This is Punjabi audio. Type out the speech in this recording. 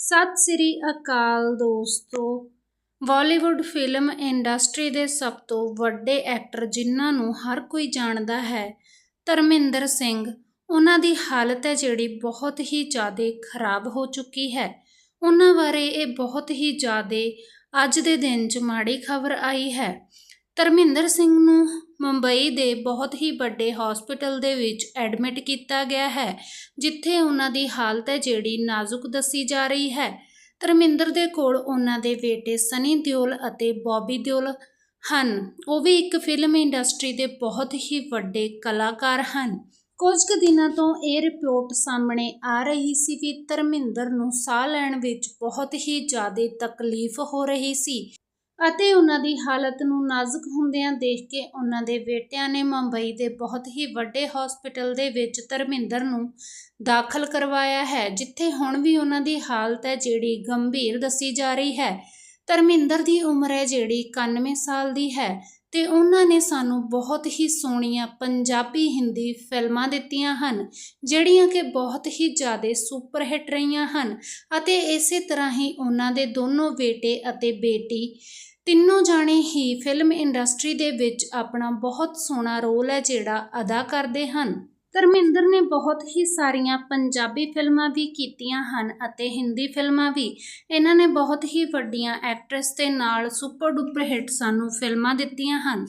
ਸਤਿ ਸ੍ਰੀ ਅਕਾਲ ਦੋਸਤੋ। ਬਾਲੀਵੁੱਡ ਫਿਲਮ ਇੰਡਸਟਰੀ ਦੇ ਸਭ ਤੋਂ ਵੱਡੇ ਐਕਟਰ ਜਿਨ੍ਹਾਂ ਨੂੰ ਹਰ ਕੋਈ ਜਾਣਦਾ ਹੈ, ਧਰਮਿੰਦਰ ਸਿੰਘ। ਉਹਨਾਂ ਦੀ ਹਾਲਤ ਹੈ ਜਿਹੜੀ ਬਹੁਤ ਹੀ ਜ਼ਿਆਦਾ ਖਰਾਬ ਹੋ ਚੁੱਕੀ ਹੈ। ਉਹਨਾਂ ਬਾਰੇ ਇਹ ਬਹੁਤ ਹੀ ਜ਼ਿਆਦਾ ਅੱਜ ਦੇ ਦਿਨ 'ਚ ਮਾੜੀ ਖਬਰ ਆਈ ਹੈ। ਧਰਮਿੰਦਰ ਸਿੰਘ ਨੂੰ ਮੁੰਬਈ ਦੇ ਬਹੁਤ ਹੀ ਵੱਡੇ ਹਸਪੀਟਲ ਦੇ ਵਿੱਚ ਐਡਮਿਟ ਕੀਤਾ ਗਿਆ ਹੈ, ਜਿੱਥੇ ਉਹਨਾਂ ਦੀ ਹਾਲਤ ਹੈ ਜਿਹੜੀ ਨਾਜ਼ੁਕ ਦੱਸੀ ਜਾ ਰਹੀ ਹੈ। ਧਰਮਿੰਦਰ ਦੇ ਕੋਲ ਉਹਨਾਂ ਦੇ ਬੇਟੇ ਸਨੀ ਦਿਓਲ ਅਤੇ ਬੌਬੀ ਦਿਓਲ ਹਨ। ਉਹ ਵੀ ਇੱਕ ਫਿਲਮ ਇੰਡਸਟਰੀ ਦੇ ਬਹੁਤ ਹੀ ਵੱਡੇ ਕਲਾਕਾਰ ਹਨ। ਕੁਝ ਕੁ ਦਿਨਾਂ ਤੋਂ ਇਹ ਰਿਪੋਰਟ ਸਾਹਮਣੇ ਆ ਰਹੀ ਸੀ ਵੀ ਧਰਮਿੰਦਰ ਨੂੰ ਸਾਹ ਲੈਣ ਵਿੱਚ ਬਹੁਤ ਹੀ ਜ਼ਿਆਦਾ ਤਕਲੀਫ ਹੋ ਰਹੀ ਸੀ। ਅਤੇ ਉਹਨਾਂ ਦੀ ਹਾਲਤ ਨੂੰ ਨਾਜ਼ੁਕ ਹੁੰਦਿਆਂ ਦੇਖ ਕੇ ਉਹਨਾਂ ਦੇ ਬੇਟਿਆਂ ਨੇ ਮੁੰਬਈ ਦੇ ਬਹੁਤ ਹੀ ਵੱਡੇ ਹਸਪੀਟਲ ਦੇ ਵਿੱਚ ਧਰਮਿੰਦਰ ਨੂੰ ਦਾਖਲ ਕਰਵਾਇਆ ਹੈ, ਜਿੱਥੇ ਹੁਣ ਵੀ ਉਹਨਾਂ ਦੀ ਹਾਲਤ ਹੈ ਜਿਹੜੀ ਗੰਭੀਰ ਦੱਸੀ ਜਾ ਰਹੀ ਹੈ। ਧਰਮਿੰਦਰ ਦੀ ਉਮਰ ਹੈ ਜਿਹੜੀ 91 ਸਾਲ ਦੀ ਹੈ ਤੇ ਉਹਨਾਂ ਨੇ ਸਾਨੂੰ ਬਹੁਤ ਹੀ ਸੋਹਣੀਆਂ ਪੰਜਾਬੀ ਹਿੰਦੀ ਫਿਲਮਾਂ ਦਿੱਤੀਆਂ ਹਨ, ਜਿਹੜੀਆਂ ਕਿ ਬਹੁਤ ਹੀ ਜ਼ਿਆਦਾ ਸੁਪਰ ਹਿੱਟ ਰਹੀਆਂ ਹਨ ਅਤੇ ਇਸੇ ਤਰ੍ਹਾਂ ਹੀ ਉਹਨਾਂ ਦੇ ਦੋਨੋਂ ਬੇਟੇ ਅਤੇ ਬੇਟੀ ਤਿੰਨੋਂ ਜਾਣੇ ਹੀ ਫਿਲਮ ਇੰਡਸਟਰੀ ਦੇ ਵਿੱਚ ਆਪਣਾ ਬਹੁਤ ਸੋਹਣਾ ਰੋਲ ਹੈ ਜਿਹੜਾ ਅਦਾ ਕਰਦੇ ਹਨ। ਧਰਮਿੰਦਰ ਨੇ ਬਹੁਤ ਹੀ ਸਾਰੀਆਂ ਪੰਜਾਬੀ ਫਿਲਮਾਂ ਵੀ ਕੀਤੀਆਂ ਹਨ ਅਤੇ ਹਿੰਦੀ ਫਿਲਮਾਂ ਵੀ। ਇਹਨਾਂ ਨੇ ਬਹੁਤ ਹੀ ਵੱਡੀਆਂ ਐਕਟਰਸ ਦੇ ਨਾਲ ਸੁਪਰ ਡੁਪਰ ਹਿੱਟ ਸਾਨੂੰ ਫਿਲਮਾਂ ਦਿੱਤੀਆਂ ਹਨ।